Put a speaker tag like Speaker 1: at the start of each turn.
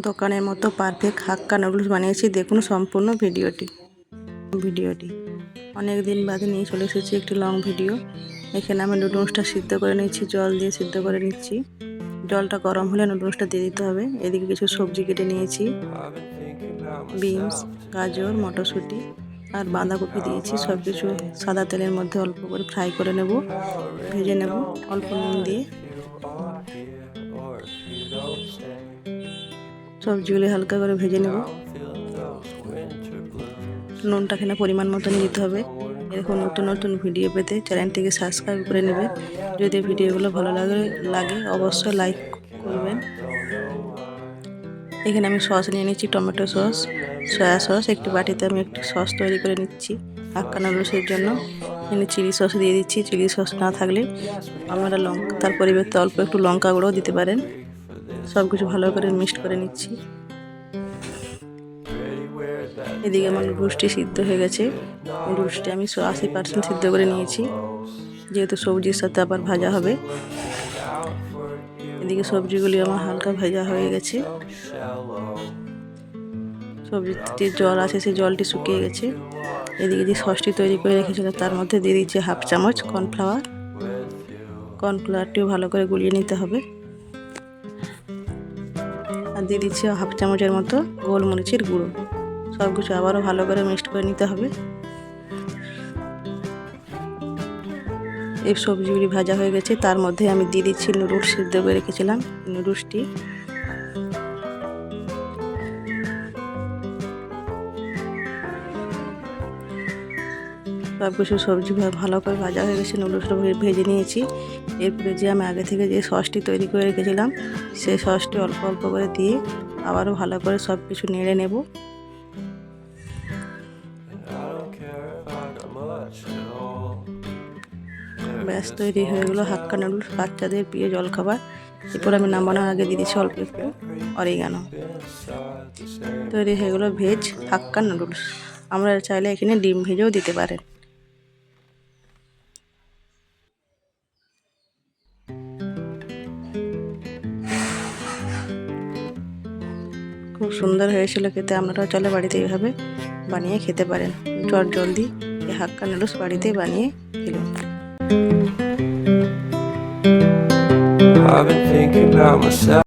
Speaker 1: দোকানের মতো পারফেক্ট হাক্কা নুডলস বানিয়েছি। দেখুন সম্পূর্ণ ভিডিওটি। ভিডিওটি। অনেক দিন বাদে নিয়ে চলে এসেছি একটি লং ভিডিও এখানে আমি নুডলসটা সিদ্ধ করে নিচ্ছি জল দিয়ে সিদ্ধ করে নিচ্ছি। জলটা গরম হলে নুডলসটা দিয়ে দিতে হবে। এদিকে কিছু সবজি কেটে নিয়েছি। বিনস, গাজর, মটরশুঁটি আর বাঁধাকপি দিয়েছি। সব কিছু সাদা তেলের মধ্যে অল্প করে ফ্রাই করে নেব। ভেজে নেব। অল্প নুন দিয়ে। সবজিগুলি হালকা করে ভেজে নেব। নুনটা এখানে পরিমাণ মতন দিতে হবে। এরকম নতুন নতুন ভিডিও পেতে চ্যানেলটিকে সাবস্ক্রাইব করে নেবে। যদি ভিডিওগুলো ভালো লাগে লাগে অবশ্যই লাইক করবেন। এখানে আমি সস নিয়ে নিচ্ছি, টমেটো সস, সয়া সস। একটি বাটিতে আমি একটি সস তৈরি করে নিচ্ছি হাক্কা নুডলসের জন্য। এখানে চিলি সস দিয়ে দিচ্ছি। চিলি সস না থাকলে আপনারা লঙ্কা তার পরিবর্তে অল্প একটু লঙ্কা গুঁড়োও দিতে পারেন। সব কিছু ভালো করে মিক্সড করে নিচ্ছি। এদিকে আমার নুডলসটি সিদ্ধ হয়ে গেছে। নুডলসটি আমি আশি পার্সেন্ট সিদ্ধ করে নিয়েছি। যেহেতু সবজির সাথে আবার ভাজা হবে। এদিকে সবজিগুলি আমার হালকা ভাজা হয়ে গেছে। সবজিতে জল আছে, সেই জলটি শুকিয়ে গেছে। এদিকে যে সসটি তৈরি করে রেখেছিলাম তার মধ্যে দিয়ে দিচ্ছি হাফ চামচ কর্নফ্লাওয়ার। কর্নফ্লাওয়ারটিও ভালো করে গুলিয়ে নিতে হবে। আর দিয়ে দিচ্ছি হাফ চামচের মতো গোলমরিচের গুঁড়ো। সব কিছু আবারও ভালো করে মিক্সড করে নিতে হবে। এই সবজিগুলি ভাজা হয়ে গেছে, তার মধ্যে আমি দিয়ে দিচ্ছি নুডলস, সিদ্ধ করে রেখেছিলাম। নুডলসটি সব কিছু সবজি ভালো করে ভাজা হয়ে গেছে নুডলসটা ভেজে নিয়েছি। এরপরে যে আমি আগে থেকে যে সসটি তৈরি করে রেখেছিলাম, সেই সসটি অল্প অল্প করে দিয়ে আবারও ভালো করে সব কিছু নেড়ে নেব। ব্যাস, তৈরি হয়ে গেলো হাক্কা নুডলস, বাচ্চাদের প্রিয় জলখাবার। এরপর আমি নামানোর আগে দিয়ে দিচ্ছি অল্প একটু অরিগানো তৈরি হয়ে গেলো ভেজ হাক্কা নুডলস। আমরা চাইলে এখানে ডিম ভেজেও দিতে পারেন। খুব সুন্দর হয়েছিল খেতে। আপনারাও চলে বাড়িতে এইভাবে বানিয়ে খেতে পারেন। চট জলদি এই হাক্কা নুডলস বাড়িতে বানিয়ে খেলুন
Speaker 2: I've been thinking about myself.